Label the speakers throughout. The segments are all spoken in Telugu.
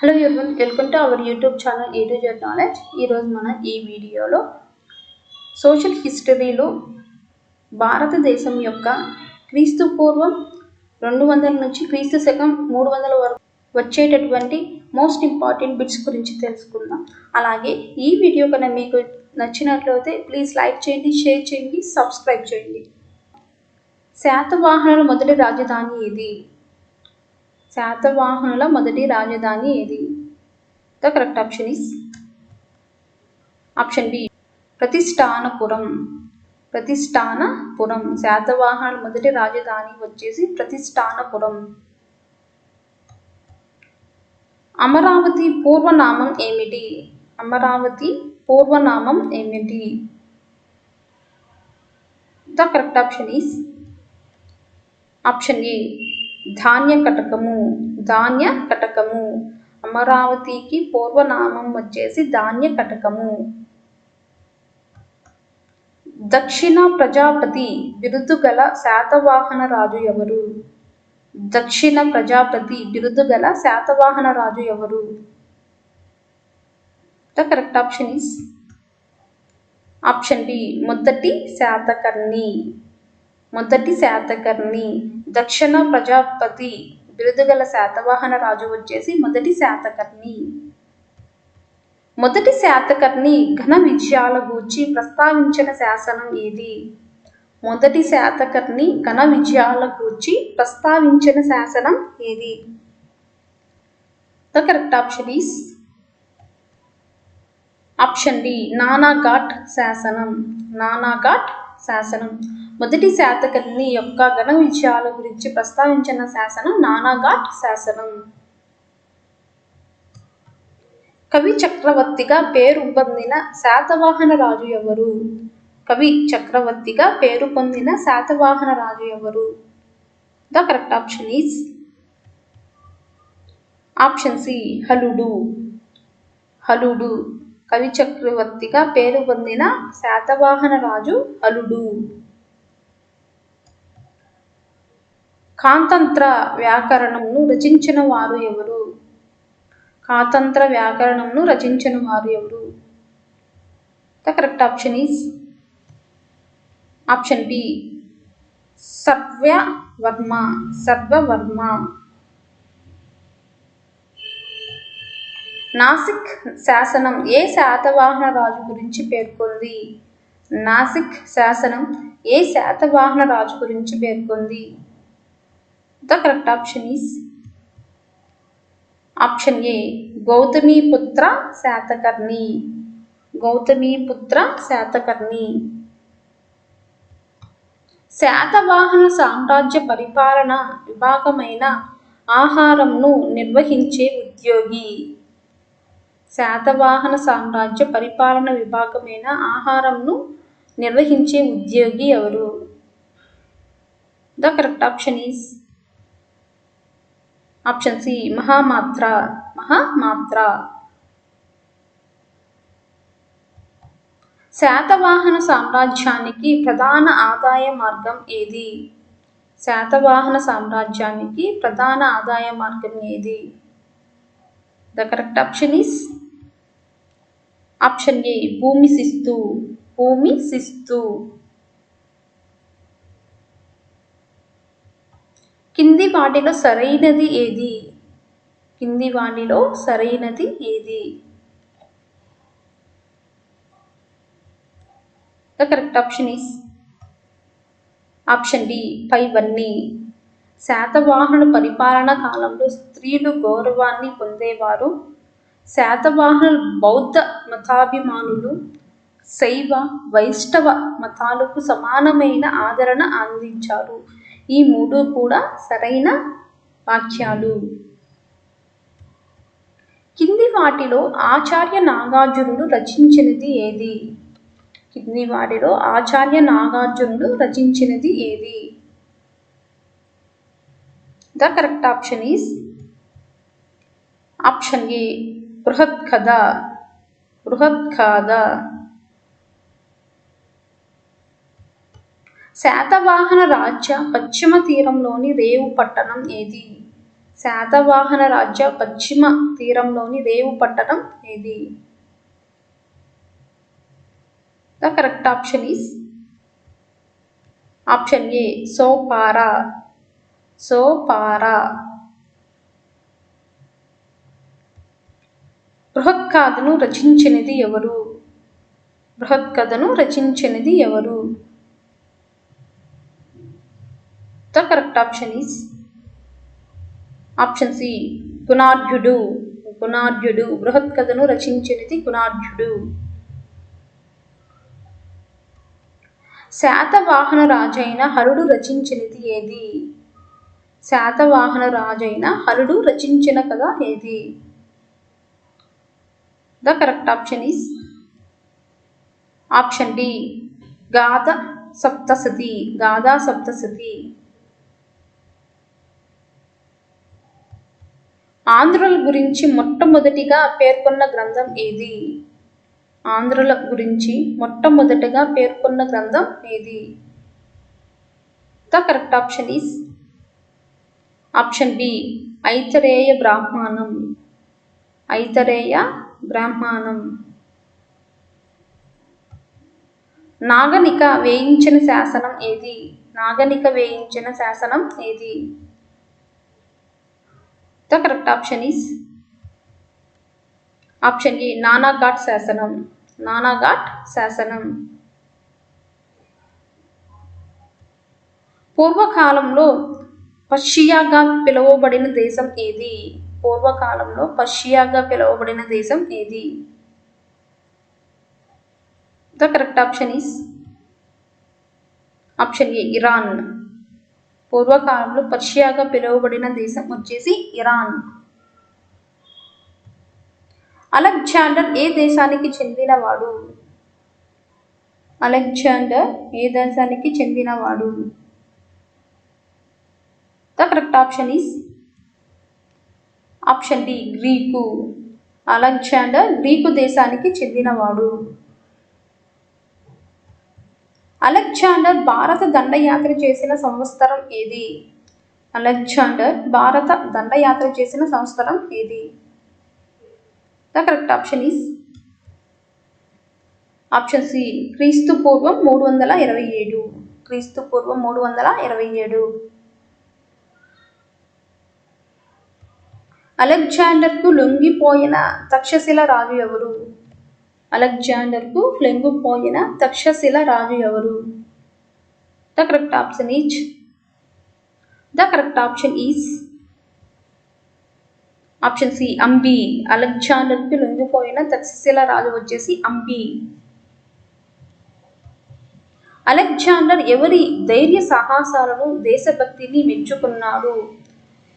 Speaker 1: Hello everyone welcome to our YouTube channel A to Z knowledge ఈరోజు మనం ఈ వీడియోలో సోషల్ హిస్టరీలో భారతదేశం యొక్క క్రీస్తు పూర్వం రెండు వందల నుంచి క్రీస్తు శకం మూడు వందల వరకు వచ్చేటటువంటి మోస్ట్ ఇంపార్టెంట్ బిట్స్ గురించి తెలుసుకుందాం. అలాగే ఈ వీడియో కన్నా మీకు నచ్చినట్లయితే ప్లీజ్ లైక్ చేయండి షేర్ చేయండి సబ్స్క్రైబ్ చేయండి. శాతవాహనుల మొదటి రాజధాని ఏది? శాతవాహనుల మొదటి రాజధాని ఏది? The correct option is option B. Pratishthanapuram. Pratishthanapuram. శాతవాహనుల మొదటి రాజధాని వచ్చేసి ప్రతిష్టానపురం. అమరావతి పూర్వనామం ఏమిటి? అమరావతి పూర్వనామం ఏమిటి? The correct option is option A. ధాన్య కటకము ధాన్య కటకము. అమరావతికి పూర్వనామం వచ్చేసి ధాన్య కటకము. దక్షిణ ప్రజాపతి బిరుదు గల శాతవాహన రాజు ఎవరు? దక్షిణ ప్రజాపతి బిరుదు గల శాతవాహన రాజు ఎవరు? The correct option is option B మొదటి శాతకర్ణి. మొదటి శాతకర్ణి. దక్షిణ ప్రజాపతి బిరుదుగల శాతవాహన రాజు వచ్చేసి మొదటి శాతకర్ణి. మొదటి శాతకర్ణి ఘన విజయాల గూర్చి ప్రస్తావించిన శాసనం ఏది? మొదటి శాతకర్ణి ఘన విజయాల గూర్చి ప్రస్తావించిన శాసనం ఏది? The correct option is option D Naneghat శాసనం. నానాఘాట్ శాసనం. మొదటి శాతకర్ణి యొక్క ఘన విజయాల గురించి ప్రస్తావించిన శాసనం నానాఘాట్ శాసనం. కవి చక్రవర్తిగా పేరు పొందిన శాతవాహన రాజు ఎవరు? కవి చక్రవర్తిగా పేరు పొందిన శాతవాహన రాజు ఎవరు? The correct option is option C హలుడు. హలుడు. కవి చక్రవర్తిగా పేరు పొందిన శాతవాహన రాజు హలుడు. కాంతంత్ర వ్యాకరణంను రచించిన వారు ఎవరు? కాతంత్ర వ్యాకరణంను రచించిన వారు ఎవరు? The correct option is option B Sarvavarma Sarvavarma Nasik శాసనం ఏ శాతవాహన రాజు గురించి పేర్కొంది? నాసిక్ శాసనం ఏ శాతవాహన రాజు గురించి పేర్కొంది? The correct option is option A Gautamiputra Satakarni Gautamiputra Satakarni Satavahana సామ్రాజ్య పరిపాలన విభాగమైన ఆహారంను నిర్వహించే ఉద్యోగి. శాతవాహన సామ్రాజ్య పరిపాలన విభాగమైన ఆహారంను నిర్వహించే ఉద్యోగి ఎవరు? The correct option is option C మహామాత్ర మహామాత్ర. శాతవాహన సామ్రాజ్యానికి ప్రధాన ఆదాయ మార్గం ఏది? శాతవాహన సామ్రాజ్యానికి ప్రధాన ఆదాయ మార్గం ఏది? The correct option is option A భూమి శిస్తు. భూమి శిస్తు. కింది వాటిలో సరైనది ఏది? కింది వాటిలో సరైనది ఏది? The correct option is option D పైవన్నీ శాతవాహన పరిపాలన కాలంలో స్త్రీలు గౌరవాన్ని పొందేవారు. శాతవాహనులు బౌద్ధ మతాభిమానులు శైవ వైష్ణవ మతాలకు సమానమైన ఆదరణ అందించారు. ఈ మూడు కూడా సరైన వాక్యాలు. కింది వాటిలో ఆచార్య నాగార్జునుడు రచించినది ఏది? కింది వాటిలో ఆచార్య నాగార్జునుడు రచించినది ఏది? The correct option is option A Brihatkatha. Brihatkatha కథ. శాతవాహన రాజ్య పశ్చిమ తీరంలోని రేవు పట్టణం ఏది? శాతవాహన రాజ్య పశ్చిమ తీరంలోని రేవు పట్టణం ఏది? The correct option is option A Sopara. Sopara. బృహత్కాథను రచించినది ఎవరు? బృహత్కథను రచించినది ఎవరు? The correct option is option C గుణాఢ్యుడు బృహత్ కథను రచించినది గుణాఢ్యుడు శాతవాహన రాజైన హరుడు రచించినది ఏది? శాతవాహన రాజైన హరుడు రచించిన కథ ఏది? The correct option is option D Gatha Saptasati. Gatha Saptashati. ఆంధ్రుల గురించి మొట్టమొదటిగా పేర్కొన్న గ్రంథం ఏది? ఆంధ్రుల గురించి మొట్టమొదటగా పేర్కొన్న గ్రంథం ఏది? The correct option is option B Aitareya బ్రాహ్మణం. ఐతరేయ బ్రాహ్మణం. నాగనిక వేయించిన శాసనం ఏది? నాగనిక వేయించిన శాసనం ఏది? The correct option is option A Naneghat శాసనం నానాఘాట్ శాసనం పూర్వకాలంలో పర్షియాగా పిలువబడిన దేశం ఏది? పూర్వకాలంలో పర్షియాగా పిలువబడిన దేశం ఏది? The correct option is option A Iran పూర్వకాలంలో పర్షియాగా పిలువబడిన దేశం వచ్చేసి ఇరాన్. అలెగ్జాండర్ ఏ దేశానికి చెందినవాడు? అలెగ్జాండర్ ఏ దేశానికి చెందినవాడు? The correct option is option D Greek. Alexander Greek దేశానికి చెందినవాడు. అలెగ్జాండర్ భారత దండయాత్ర చేసిన సంవత్సరం ఏది? అలెగ్జాండర్ భారత దండయాత్ర చేసిన సంవత్సరం ఏది? The correct option is option C క్రీస్తు పూర్వం మూడు వందల ఇరవై ఏడు. క్రీస్తు పూర్వం మూడు వందల ఇరవై ఏడు. అలెగ్జాండర్కు లొంగిపోయిన తక్షశిల రాజు ఎవరు? అలెగ్జాండర్కు లొంగిపోయిన తక్షశిల రాజు ఎవరు? The correct option is the correct option is option C Ambhi. అలెగ్జాండర్కి లొంగిపోయిన తక్షశిల రాజు వచ్చేసి అంబి. అలెగ్జాండర్ ఎవరి ధైర్య సాహసాలను దేశభక్తిని మెచ్చుకున్నాడు?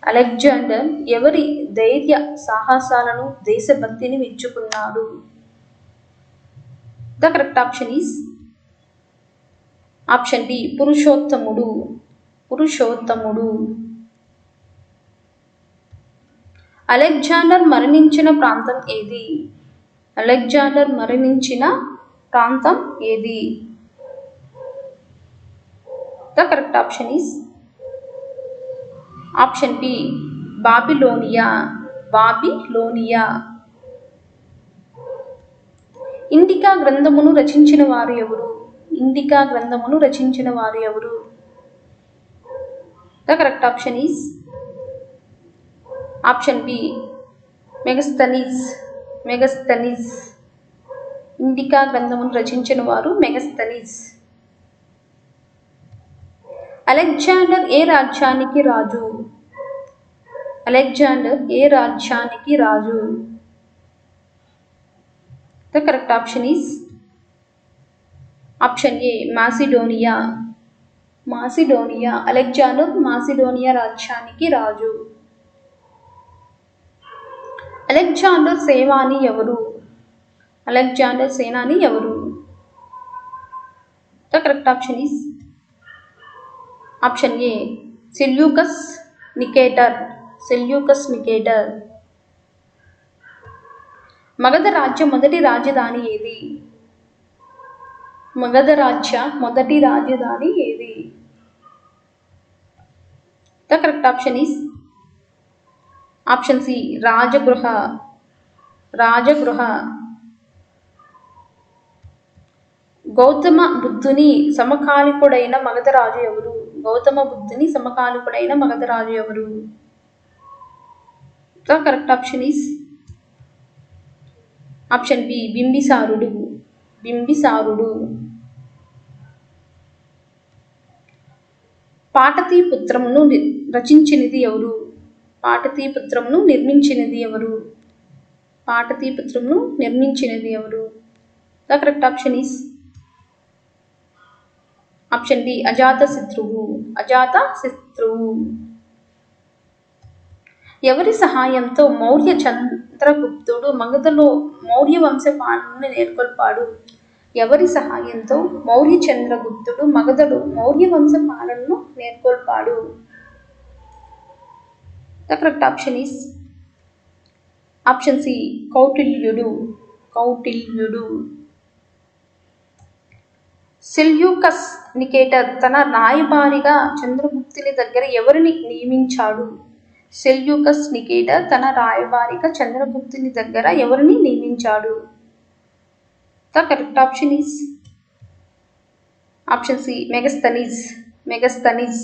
Speaker 1: అలెగ్జాండర్ ఎవరి ధైర్య సాహసాలను దేశభక్తిని మెచ్చుకున్నాడు? The correct option is option B పురుషోత్తముడు. పురుషోత్తముడు. అలెగ్జాండర్ మరణించిన ప్రాంతం ఏది? అలెగ్జాండర్ మరణించిన ప్రాంతం ఏది? The correct option is option B Babylonia. Babylonia. Indica గ్రంథమును రచించిన వారు ఎవరు? ఇండికా గ్రంథమును రచించిన వారు ఎవరు? The correct option is option B Megasthenes Megasthenes Indica గ్రంథమును రచించిన వారు మెగస్తనీస్ అలెగ్జాండర్ ఏ రాజ్యానికి రాజు? అలెగ్జాండర్ ఏ రాజ్యానికి రాజు? The correct option is option A Macedonia Macedonia Alexander Macedonia రాజ్యానికి రాజు. అలెగ్జాండర్ సేనాని ఎవరు? అలెగ్జాండర్ సేనాని ఎవరు? The correct option is option A Seleucus Nicator Seleucus Nicator Magadha రాజ్య మొదటి రాజధాని ఏది? మగధ రాజ్య మొదటి రాజధాని ఏది? The correct option is option C Rajagriha. Rajagriha. Gautama బుద్ధుని సమకాలికుడైన మగధరాజు ఎవరు? గౌతమ బుద్ధుని సమకాలికుడైన మగధరాజు ఎవరు? The correct option is option B బింబిసారుడు. బింబిసారుడు. పాటతీపుత్రమును రచించినది ఎవరు? పాటతీపుత్రమును నిర్మించినది ఎవరు? పాటతీపుత్రమును నిర్మించినది ఎవరు? The correct option is option B అజాత శత్రువు అజాత శత్రువు ఎవరి సహాయంతో మౌర్య చిత్రగుప్తుడు మగధలో మౌర్య వంశ పాలనను ఎవరి సహాయంతో మౌర్య చంద్రగుప్తుడు మగధలో మౌర్య వంశ పాలనను నేర్కొల్పాడు the correct option is option C కౌటిల్యుడు. కౌటిల్యుడు. సెల్యూకస్ నికేటర్ తన రాయబారిగా చంద్రగుప్తుని దగ్గర ఎవరిని నియమించాడు? సెల్యూకస్ నికేటర్ తన రాయబారిగా చంద్రగుప్తుని దగ్గర ఎవరిని నియమించాడు? The correct option is option C Megasthenes Megasthenes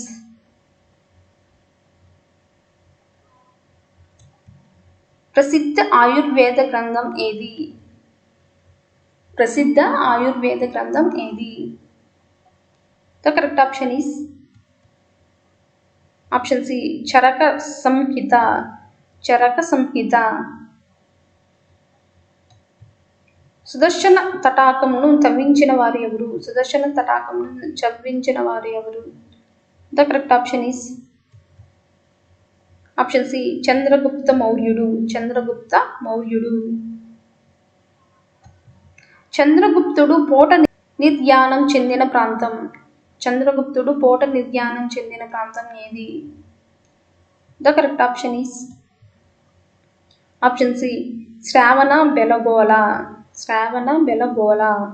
Speaker 1: ప్రసిద్ధ ఆయుర్వేద గ్రంథం ఏది? ప్రసిద్ధ ఆయుర్వేద గ్రంథం ఏది? The correct option is option C Charaka Samhita Charaka Samhita. Sudarshana తటాకమును తవ్వించిన వారు ఎవరు? సుదర్శన తటాకమును చవ్వించిన వారు ఎవరు? The correct option is option C Chandragupta మౌర్యుడు. Chandragupta మౌర్యుడు. చంద్రగుప్తుడు పోట నిర్యాణం చెందిన ప్రాంతం. చంద్రగుప్తుడు పోట నిర్యాణం చెందిన ప్రాంతం ఏది? The correct option is option C Shravana Belagola. Shravana Belagola.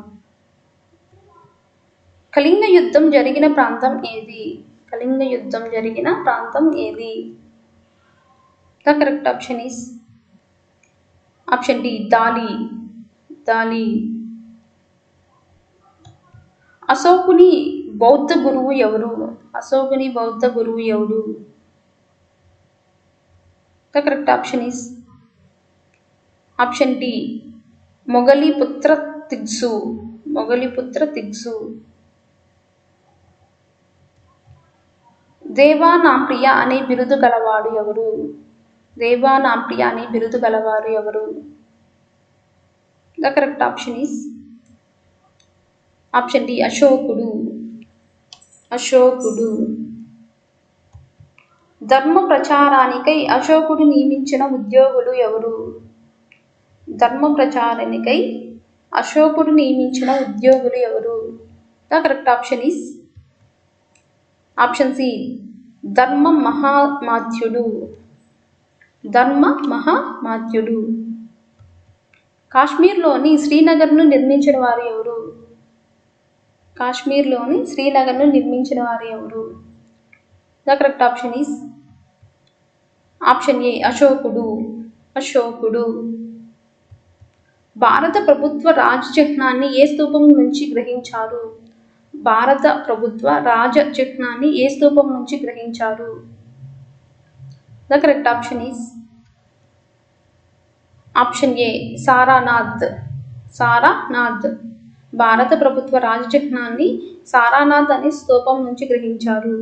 Speaker 1: Kalinga యుద్ధం జరిగిన ప్రాంతం ఏది? కళింగ యుద్ధం జరిగిన ప్రాంతం ఏది? The correct option is option D Dhauli. Dhauli. అశోకుని బౌద్ధ గురువు ఎవరు? అశోకుని బౌద్ధ గురువు ఎవడు? The correct option is option D Moggaliputta Tissa. Moggaliputta Tissa. Devanampriya అనే బిరుదు గలవాడు ఎవరు? దేవానాప్రియ అనే బిరుదు గలవారు ఎవరు? The correct option is option D అశోకుడు. అశోకుడు. ధర్మ ప్రచారానికై అశోకుడు నియమించిన ఉద్యోగులు ఎవరు? ధర్మ ప్రచారానికై అశోకుడు నియమించిన ఉద్యోగులు ఎవరు? The correct option is option C ధర్మ మహామాత్యుడు ధర్మ మహామాత్యుడు కాశ్మీర్లోని శ్రీనగర్ను నిర్మించిన వారు ఎవరు? కాశ్మీర్లోని శ్రీనగర్ను నిర్మించిన వారు ఎవరు? The correct option is option A అశోకుడు. అశోకుడు. భారత ప్రభుత్వ రాజ చిహ్నాన్ని ఏ స్థూపం నుంచి గ్రహించారు? భారత ప్రభుత్వ రాజ చిహ్నాన్ని ఏ స్థూపం నుంచి గ్రహించారు? The correct option is option A Sarnath Sarnath భారత ప్రభుత్వ రాజచిహ్నాన్ని సారానాథ్ అనే స్తూపం నుంచి గ్రహించారు.